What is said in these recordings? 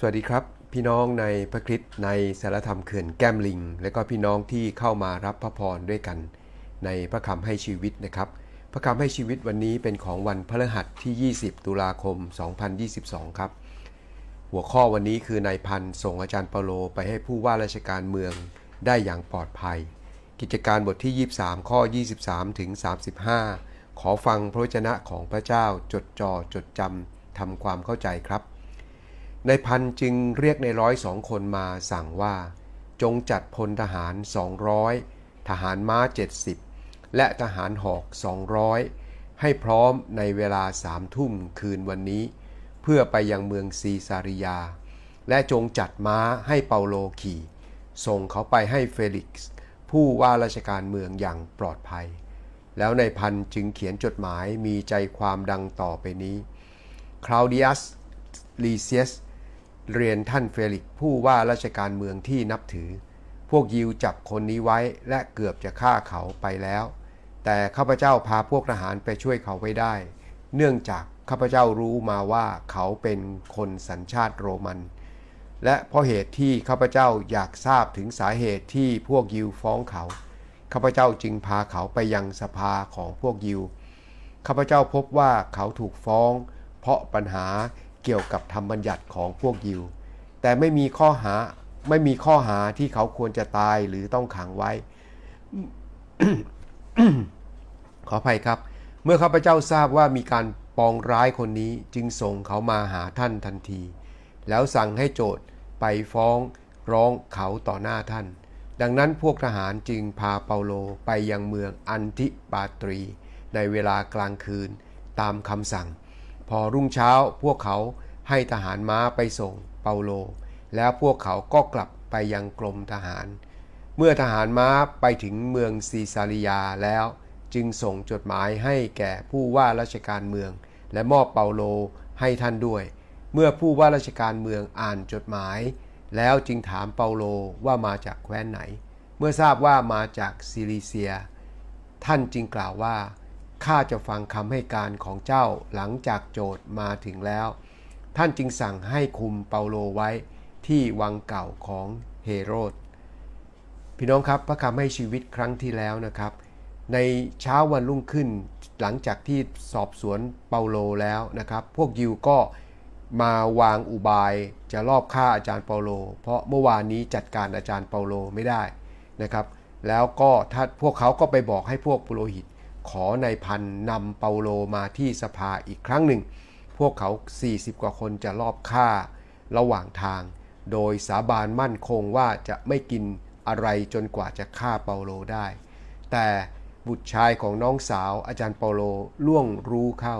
สวัสดีครับ พี่น้องในพระคริสต์ในสารธรรมเขื่อนแก้มลิง และก็พี่น้องที่เข้ามารับพระพรด้วยกัน ในพระคำให้ชีวิตนะครับ พระคำให้ชีวิตวันนี้เป็นของวันพฤหัสที่ 20 ตุลาคม 2022 ครับ หัวข้อวันนี้คือนายพันธ์ส่งอาจารย์เปาโลไปให้ผู้ว่าราชการเมืองได้อย่างปลอดภัย กิจการบทที่ 23 ข้อ 23 ถึง 35 ขอฟังพระวจนะของพระเจ้าจดจ่อจดจำทำความเข้าใจครับ ในพันจึงเรียกในร้อยสองคนมาสั่งว่า จงจัดพลทหาร 200 ทหารม้า 70 และทหารหอก 200 ให้พร้อมในเวลาสามทุ่มคืนวันนี้ เพื่อไปยังเมืองซีซาริยา และจงจัดม้าให้เปาโลขี่ ส่งเขาไปให้เฟลิกซ์ ผู้ว่าราชการเมืองอย่างปลอดภัย แล้วในพันจึงเขียนจดหมายมีใจความดังต่อไปนี้คลาวดิอัสลีเซียส เรียนท่านเฟลิกผู้ว่าราชการเมืองที่นับถือ พวกยิวจับคนนี้ไว้และเกือบจะฆ่าเขาไปแล้ว แต่ข้าพเจ้าพาพวกทหารไปช่วยเขาไว้ได้ เนื่องจากข้าพเจ้ารู้มาว่าเขาเป็นคนสัญชาติโรมัน และเพราะเหตุที่ข้าพเจ้าอยากทราบถึงสาเหตุที่พวกยิวฟ้องเขา ข้าพเจ้าจึงพาเขาไปยังสภาของพวกยิว ข้าพเจ้าพบว่าเขาถูกฟ้อง เพราะปัญหา เกี่ยวกับธรรมบัญญัติของพวกยิว แต่ไม่มีข้อหาไม่มีข้อหาที่เขาควรจะตายหรือต้องขังไว้ ขออภัยครับ เมื่อข้าพเจ้าทราบว่ามีการปองร้ายคนนี้จึงส่งเขามาหาท่านทันที แล้วสั่งให้โจทย์ไปฟ้องร้องเขาต่อหน้าท่าน ดังนั้นพวกทหารจึงพาเปาโลไปยังเมืองอันทิปาตรี ในเวลากลางคืนตามคำสั่ง พอรุ่งเช้าพวกเขาให้ทหารม้าไปส่งเปาโล แล้วพวกเขาก็กลับไปยังกรมทหาร เมื่อทหารม้าไปถึงเมืองซีซาริยาแล้วจึงส่งจดหมายให้แก่ผู้ว่าราชการเมือง และมอบเปาโลให้ท่านด้วย เมื่อผู้ว่าราชการเมืองอ่านจดหมาย แล้วจึงถามเปาโลว่ามาจากแคว้นไหน เมื่อทราบว่ามาจากซิลิเซีย ท่านจึงกล่าวว่า ข้าจะฟังคำให้การของเจ้าหลังจากโจทย์มาถึงแล้ว ท่านจึงสั่งให้คุมเปาโลไว้ที่วังเก่าของเฮโรด พี่น้องครับพระคำให้ชีวิตครั้งที่แล้วนะครับ ในเช้าวันรุ่งขึ้น หลังจากที่สอบสวนเปาโลแล้วนะครับ พวกยิวก็มาวางอุบายจะลอบฆ่าอาจารย์เปาโล เพราะเมื่อวานนี้จัดการอาจารย์เปาโลไม่ได้นะครับ แล้วก็ถ้าพวกเขาก็ไปบอกให้พวกปุโรหิต ขอนายพันนำเปาโลมาที่สภาอีกครั้งหนึ่ง พวกเขา 40 กว่าคนจะลอบฆ่าระหว่างทาง โดยสาบานมั่นคงว่าจะไม่กินอะไรจนกว่าจะฆ่าเปาโลได้ แต่บุตรชายของน้องสาวอาจารย์เปาโลล่วงรู้เข้า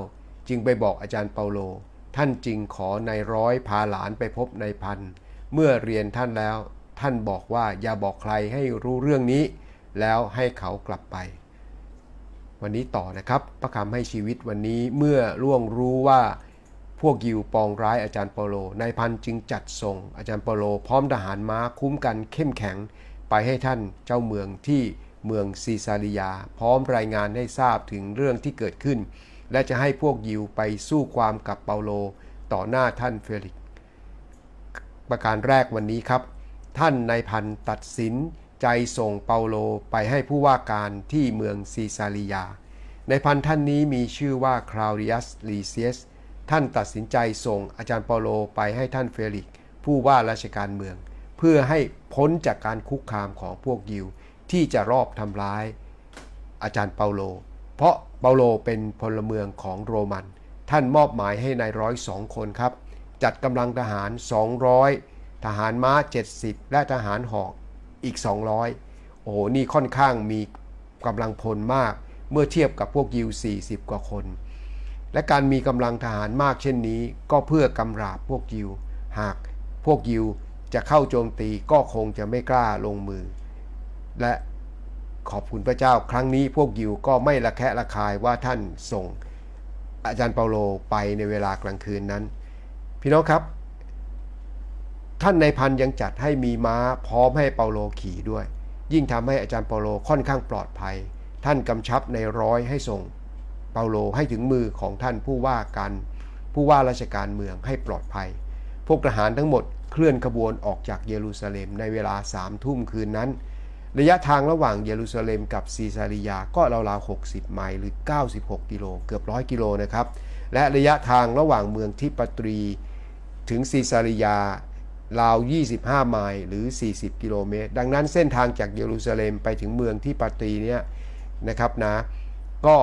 จึงไปบอกอาจารย์เปาโล ท่านจึงขอนายร้อยพาหลานไปพบนายพัน เมื่อเรียนท่านแล้ว ท่านบอกว่าอย่าบอกใครให้รู้เรื่องนี้ แล้วให้เขากลับไป วันนี้ต่อนะครับ ประคำให้ชีวิตวันนี้เมื่อล่วงรู้ว่าพวกยิวปองร้ายอาจารย์เปาโลนายพันจึงจัดส่งอาจารย์เปาโลพร้อมทหารม้าคุ้มกันเข้มแข็ง ไปให้ท่านเจ้าเมืองที่เมืองซีซาริยา พร้อมรายงานให้ทราบถึงเรื่องที่เกิดขึ้น และจะให้พวกยิวไปสู้ความกับเปาโลต่อหน้าท่านเฟลิกประการแรกวันนี้ครับ ท่านนายพันตัดสิน ใจส่งเปาโลไปให้ผู้ว่าการที่เมืองซีซาริยา ในพันท่านนี้มีชื่อว่าคลาวดิอัสลีเซียส ท่านตัดสินใจส่งอาจารย์เปาโลไปให้ท่านเฟลิก ผู้ว่าราชการเมือง เพื่อให้พ้นจากการคุกคามของพวกยิวที่จะรอบทำร้าย อาจารย์เปาโล เพราะเปาโลเป็นพลเมืองของโรมัน ท่านมอบหมายให้ในายร้อยสองคนครับ จัดกำลังทหาร 200 ทหารม้า 70 และทหารหอก อีก 200 โอ้โห นี่ค่อนข้างมีกำลังพลมาก เมื่อเทียบกับพวกยิว 40 กว่าคน และการมีกำลังทหารมากเช่นนี้ ก็เพื่อกำราบพวกยิว หากพวกยิวจะเข้าโจมตีก็คงจะไม่กล้าลงมือ และขอบคุณพระเจ้าครั้งนี้พวกยิวก็ไม่ละแคะละคายว่าท่านส่งอาจารย์เปาโลไปในเวลากลางคืนนั้น พี่น้องครับ ท่านในพันยังจัดให้มีม้าพร้อมให้เปาโลขี่ด้วย ยิ่งทำให้อาจารย์เปาโลค่อนข้างปลอดภัย ท่านกำชับในร้อยให้ส่ง เปาโลให้ถึงมือของท่านผู้ว่าการผู้ว่าราชการเมืองให้ปลอดภัย พวกทหารทั้งหมดเคลื่อนขบวนออกจากเยรูซาเล็มในเวลาสามทุ่มคืนนั้น ระยะทางระหว่างเยรูซาเล็มกับซีซาริยาก็ราวๆ60 ไมล์หรือ 96 กิโลเกือบร้อยกิโลนะครับ และระยะทางระหว่างเมืองทิปตรี ถึงซีซาริยา ราว 25 ไมล์หรือ 40 กิโลเมตร ดังนั้นเส้นทางจากเยรูซาเล็มไปถึงเมืองที่ปาตีเนี่ยนะครับนะ ก็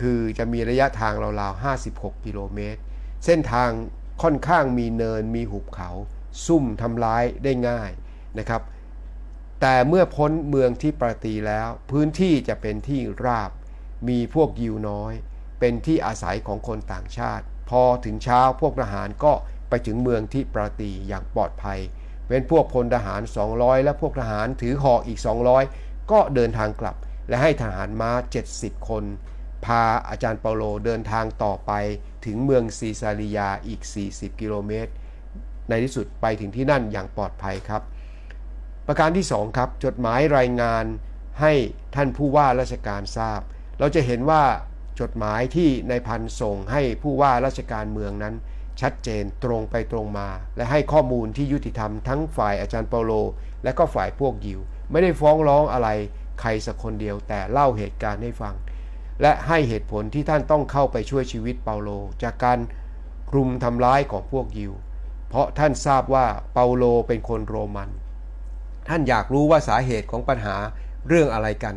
คือจะมีระยะทางราวๆ56 กิโลเมตร เส้นทางค่อนข้างมีเนินมีหุบเขา ซุ่มทำร้ายได้ง่ายนะครับ แต่เมื่อพ้นเมืองที่ปาตีแล้ว พื้นที่จะเป็นที่ราบ มีพวกยิวน้อย เป็นที่อาศัยของคนต่างชาติ พอถึงเช้าพวกทหารก็ ไปถึงเมืองที่ปาตีอย่างปลอดภัย เว้นพวกพลทหาร 200 และพวกทหารถือหอกอีก 200 ก็เดินทางกลับ และให้ทหารม้า 70 คน พาอาจารย์เปาโลเดินทางต่อไปถึงเมืองซีซาริยาอีก 40 กิโลเมตร ในที่สุดไปถึงที่นั่นอย่างปลอดภัยครับ ประการที่ 2 ครับ จดหมายรายงานให้ท่านผู้ว่าราชการทราบ เราจะเห็นว่าจดหมายที่นายพันส่งให้ผู้ว่าราชการเมืองนั้น ชัดเจนตรงไปตรงมา และให้ข้อมูลที่ยุติธรรมทั้งฝ่ายอาจารย์เปาโล และก็ฝ่ายพวกยิว ไม่ได้ฟ้องร้องอะไรใครสักคนเดียวแต่เล่าเหตุการณ์ให้ฟัง และให้เหตุผลที่ท่านต้องเข้าไปช่วยชีวิตเปาโล จากการรุมทำร้ายของพวกยิว เพราะท่านทราบว่าเปาโลเป็นคนโรมัน ท่านอยากรู้ว่าสาเหตุของปัญหาเรื่องอะไรกัน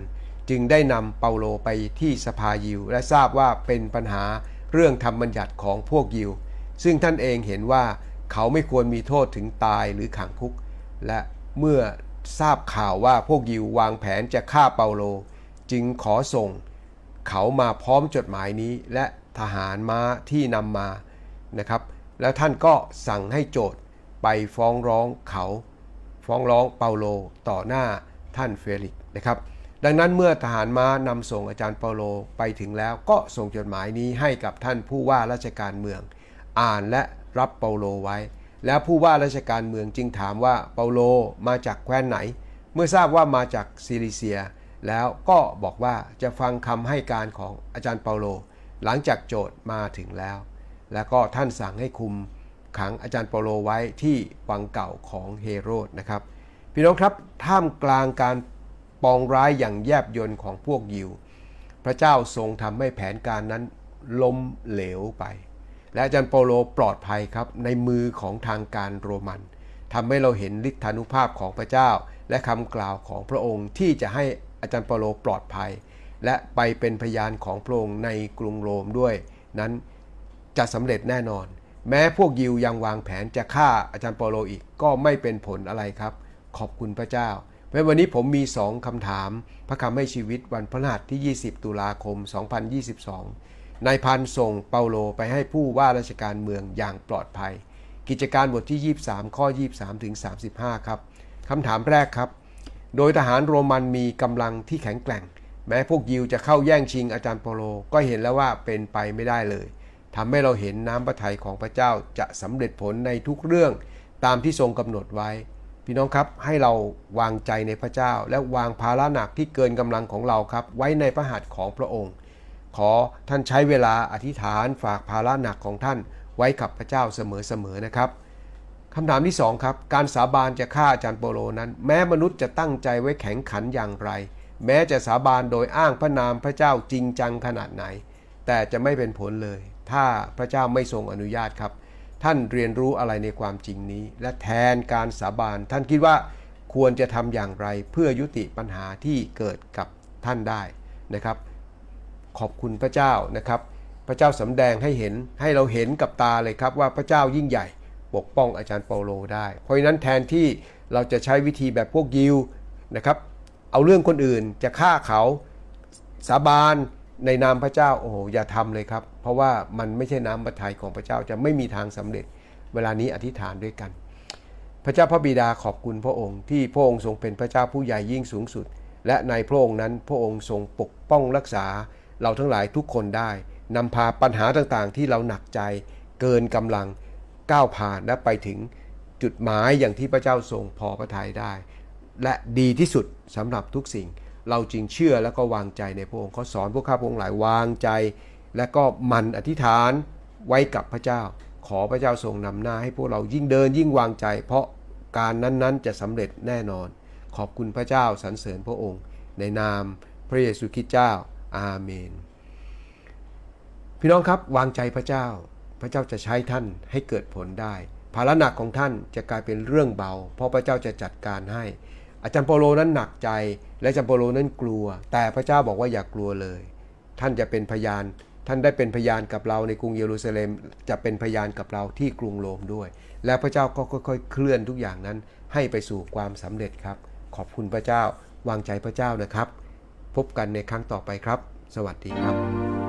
จึงได้นำเปาโลไปที่สภายิว และทราบว่าเป็นปัญหาเรื่องธรรมบัญญัติของพวกยิว ซึ่งท่านเองเห็นว่าเขาไม่ควรมีโทษถึงตายหรือขังคุก และเมื่อทราบข่าวว่าพวกยิววางแผนจะฆ่าเปาโล จึงขอส่ง เขามาพร้อมจดหมายนี้และทหารม้าที่นำมานะครับ แล้วท่านก็สั่งให้โจทย์ไปฟ้องร้องเขา ฟ้องร้องเปาโลต่อหน้าท่านเฟลิกนะครับ ดังนั้นเมื่อทหารม้านำส่งอาจารย์เปาโลไปถึงแล้วก็ส่งจดหมายนี้ให้กับท่านผู้ว่าราชการเมือง อ่านและรับเปาโลไว้ แล้วผู้ว่าราชการเมืองจึงถามว่าเปาโลมาจากแคว้นไหน เมื่อทราบว่ามาจากซิลิเซีย แล้วก็บอกว่าจะฟังคำให้การของอาจารย์เปาโล หลังจากโจทย์มาถึงแล้ว แล้วก็ท่านสั่งให้คุมขังอาจารย์เปาโลไว้ที่วังเก่าของเฮโรดนะครับพี่น้องครับท่ามกลางการปองร้ายอย่างแยบยลของพวกยิว พระเจ้าทรงทำให้แผนการนั้นล้มเหลวไป และอาจารย์เปโลปลอดภัยครับในมือของทางการโรมันทำให้เราเห็นฤทธานุภาพของพระเจ้า และคำกล่าวของพระองค์ที่จะให้อาจารย์เปโลปลอดภัย และไปเป็นพยานของพระองค์ในกรุงโรมด้วย นั้นจะสำเร็จแน่นอน แม้พวกยิวยังวางแผนจะฆ่าอาจารย์เปโลอีกก็ไม่เป็นผลอะไรครับ ขอบคุณพระเจ้าเพราะวันนี้ผมมี2คำถาม พระคำให้ชีวิตวันพฤหัสที่ 20 ตุลาคม 2022 นายพันส่งเปาโลไปให้ผู้ว่าราชการเมืองอย่างปลอดภัย กิจการบทที่ 23 ข้อ 23 ถึง 35 ครับคำถามแรกครับ โดยทหารโรมันมีกำลังที่แข็งแกร่ง แม้พวกยิวจะเข้าแย่งชิงอาจารย์เปาโลก็เห็นแล้วว่าเป็นไปไม่ได้เลยทำให้เราเห็นน้ำพระทัยของพระเจ้าจะสำเร็จผลในทุกเรื่องตามที่ทรงกำหนดไว้ พี่น้องครับให้เราวางใจในพระเจ้า และวางภาระหนักที่เกินกำลังของเราครับ ไว้ในพระหัตถ์ของพระองค์ ขอท่านใช้เวลาอธิษฐานฝากภาระหนักของท่านไว้กับพระเจ้าเสมอๆนะครับคำถามที่สองครับการสาบานจะฆ่าอาจารย์โปโลนั้น แม้มนุษย์จะตั้งใจไว้แข็งขันอย่างไร แม้จะสาบานโดยอ้างพระนามพระเจ้าจริงจังขนาดไหน แต่จะไม่เป็นผลเลย ถ้าพระเจ้าไม่ทรงอนุญาตครับ ท่านเรียนรู้อะไรในความจริงนี้ และแทนการสาบานท่านคิดว่าควรจะทำอย่างไรเพื่อยุติปัญหาที่เกิดกับท่านได้นะครับ ขอบคุณพระเจ้านะครับ พระเจ้าสำแดงให้เห็นให้เราเห็นกับตาเลยครับว่าพระเจ้ายิ่งใหญ่ปกป้องอาจารย์เปาโลได้ เพราะฉะนั้นแทนที่เราจะใช้วิธีแบบพวกยิวนะครับ เอาเรื่องคนอื่นจะฆ่าเขาสาบานในนามพระเจ้าโอ้โหอย่าทำเลยครับ เพราะว่ามันไม่ใช่น้ำพระทัยของพระเจ้าจะไม่มีทางสำเร็จ เวลานี้อธิษฐานด้วยกัน พระเจ้าพระบิดาขอบคุณพระองค์ ที่พระองค์ทรงเป็นพระเจ้าผู้ใหญ่ยิ่งสูงสุด และในพระองค์นั้นพระองค์ทรงปกป้องรักษา เราทั้งหลายทุกคนได้นำพาปัญหาต่างๆ ที่เราหนักใจ เกินกำลังก้าวผ่านและไปถึงจุดหมายอย่างที่พระเจ้าทรงพอพระทัยได้ และดีที่สุดสำหรับทุกสิ่ง เราจึงเชื่อและก็วางใจในพระองค์เขาสอนพวกข้าพระองค์หลายวางใจ และก็มันอธิษฐานไว้กับพระเจ้า ขอพระเจ้าทรงนำหน้าให้พวกเรายิ่งเดินยิ่งวางใจ เพราะการนั้นๆ จะสำเร็จแน่นอน ขอบคุณพระเจ้าสรรเสริญพระองค์ ในนามพระเยซูคริสต์เจ้า อาเมน พี่น้องครับวางใจพระเจ้า พระเจ้าจะใช้ท่านให้เกิดผลได้ ภาระหนักของท่านจะกลายเป็นเรื่องเบา เพราะพระเจ้าจะจัดการให้ อาจารย์เปโลนั้นหนักใจ และอาจารย์เปโลนั้นกลัว แต่พระเจ้าบอกว่าอย่ากลัวเลย ท่านจะเป็นพยาน ท่านได้เป็นพยานกับเราในกรุงเยรูซาเล็ม จะเป็นพยานกับเราที่กรุงโรมด้วย และพระเจ้าก็ค่อยๆ เคลื่อนทุกอย่างนั้นให้ไปสู่ความสำเร็จครับ ขอบคุณพระเจ้าวางใจพระเจ้านะครับ พบกันในครั้งต่อไปครับ สวัสดีครับ